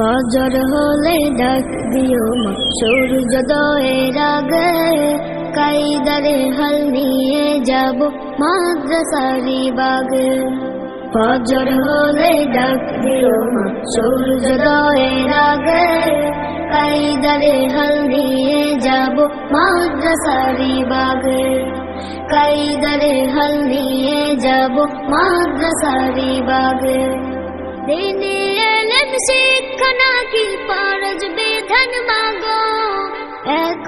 ফজর হলে ডাক দিও মা সূর্যোদয়ের আগে কাইদারে হাল নিয়ে যাব মাদ্রাসারি বাগে। ফজর হলে ডাক দিও মা সূর্যোদয়ের আগে কাইদারে হাল নিয়ে যাব মাদ্রাসারি বাগে। কাইদারে হাল নিয়ে যাব মাদ্রাসারি বাগে। দিনে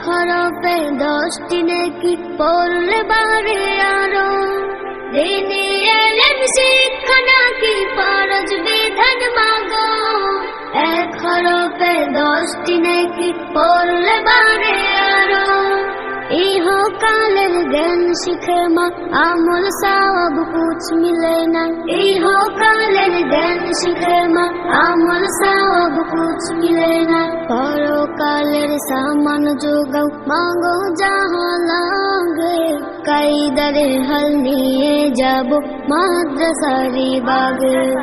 হরফে দশটি নাকি পড়লে বারে আরও। দিনে এলেম শিক্ষা নাকি ফরজ বিধান মাগো। এক হরফে দশটি নাকি পড়লে বারে আরও। কুছ মিলে না। ইহকালের জ্ঞান শিখে মা, আমল সব কুছ মিলে না। পরকালের সামান যোগাও, মাগো যাহা লাগে। কাইদারে হাল নিয়ে যাব মাদ্রাসারি বাগে।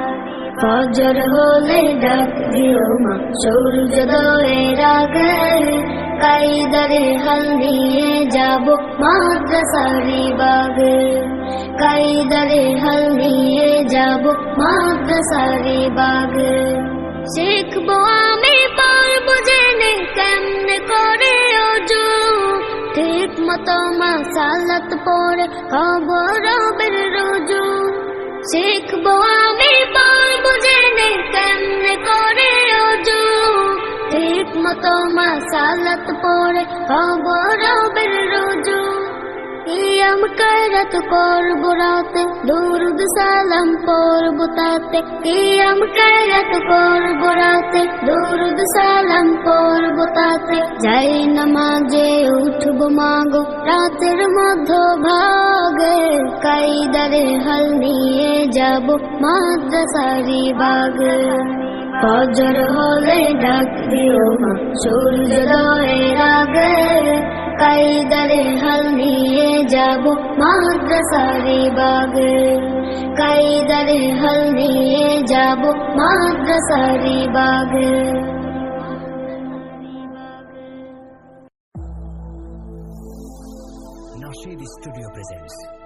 ফজর হলে ডাক দিও মা, সূর্যোদয়ের আগে। কাইদারে হাল নিয়ে যাব মাদ্রাসারি বাগে। কাইদারে হাল নিয়ে যাব মাদ্রাসারি বাগে। শিখব আমি পারব জেনে কেমনে করে অজু। ঠিক মতো মাসালাত পরে খবর রবের রোজু। শিখব আমি পারব জেনে খবর রবের রোজু। কিয়াম কারাত করব রাতে, দুরুদ সালাম পড়ব তাতে। কিয়াম কারাত করব রাতে, দুরুদ সালাম পড়ব তাতে। যাই নামাজে উঠব মাগো, রাতের মধ্য ভাগে কাইদারে হাল নিয়ে যাব মাদ্রাসারি বাগে ফজর হলে ডাক দিও মা। সূর্যোদয়ের আগে কাইদারে হাল নিয়ে যাব মাদ্রাসারি বাগে। কাইদারে হাল নিয়ে যাব মাদ্রাসারি বাগে। Nasheed Studio presents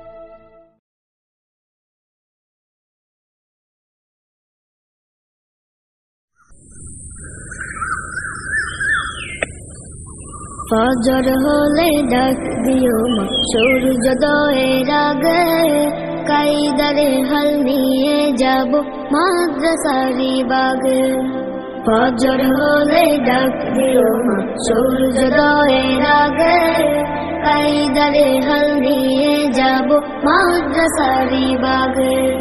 ফজর হলে ডাক দিও মা। সূর্যোদয়ের আগে কাইদারে হাল নিয়ে যাব মাদ্রাসারি বাগে। ফজর হলে ডাক দিও মা। সূর্যোদয়ের আগে কাইদারে হাল নিয়ে যাব মাদ্রাসারি বাগে।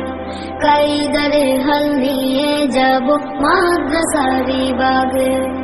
কাইদারে হাল নিয়ে যাব মাদ্রাসারি বাগে।